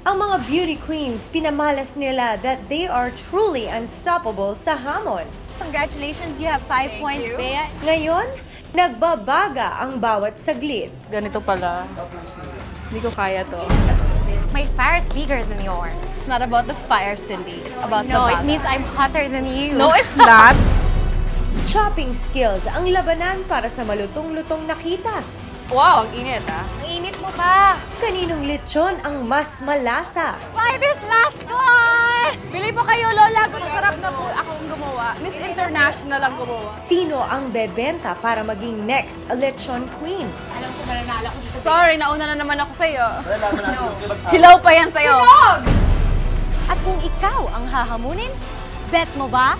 Ang mga beauty queens, pinamalas nila that they are truly unstoppable sa hamon. Congratulations, you have five points, Bea. Ngayon, nagbabaga ang bawat saglit. Ganito pala. Hindi ko kaya to. My fire is bigger than yours. It's not about the fire, Cindy. It's about No, the it baga. means I'm hotter than you. No, it's not. Chopping skills ang labanan para sa malutong-lutong nakita. wow, ang init ah. Ang init mo pa. Kaninong lechon ang mas malasa? Why this last one? Pili po kayo, Lola. Masarap na po akong gumawa. Miss International ang gumawa. Sino ang bebenta para maging next lechon queen? Alam ko mananalo ko dito. Sorry, nauna na naman ako sa'yo. Hilaw pa yan sa'yo. At kung ikaw ang hahamunin, bet mo ba?